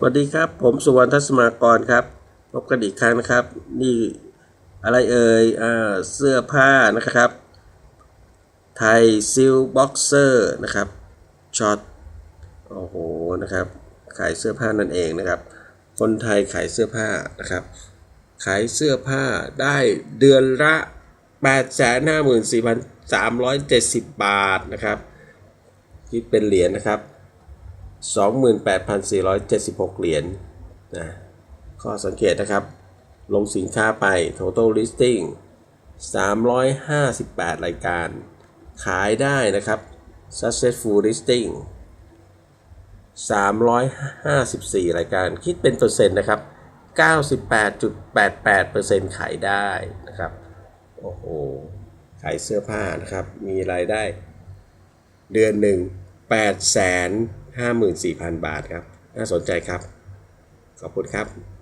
สวัสดีครับ ผมสุวรรณทัศมากรครับ พบกันอีกครั้งนะครับ นี่อะไรเอ่ยอ่าเสื้อผ้านะครับ ไทยซิลบ็อกเซอร์นะครับช็อตโอ้โหนะครับ ขายเสื้อผ้านั่นเองนะครับ คนไทยขายเสื้อผ้านะครับ ขายเสื้อผ้าได้เดือนละ8 5 4 3 7 0 บาทนะครับ คิดเป็นเหรียญนะครับ 28,476 เหรียญนะข้อสังเกตนะครับ ลงสินค้าไป total listing 358 รายการ ขายได้นะครับ successful listing 354 รายการ คิดเป็นเปอร์เซ็นต์นะครับ 98.88%ขายได้นะครับ โอ้โห ขายเสื้อผ้านะครับ มีรายได้ เดือนหนึ่ง8 5 4 0 0 0 บาทครับ น่าสนใจครับ ขอบคุณครับ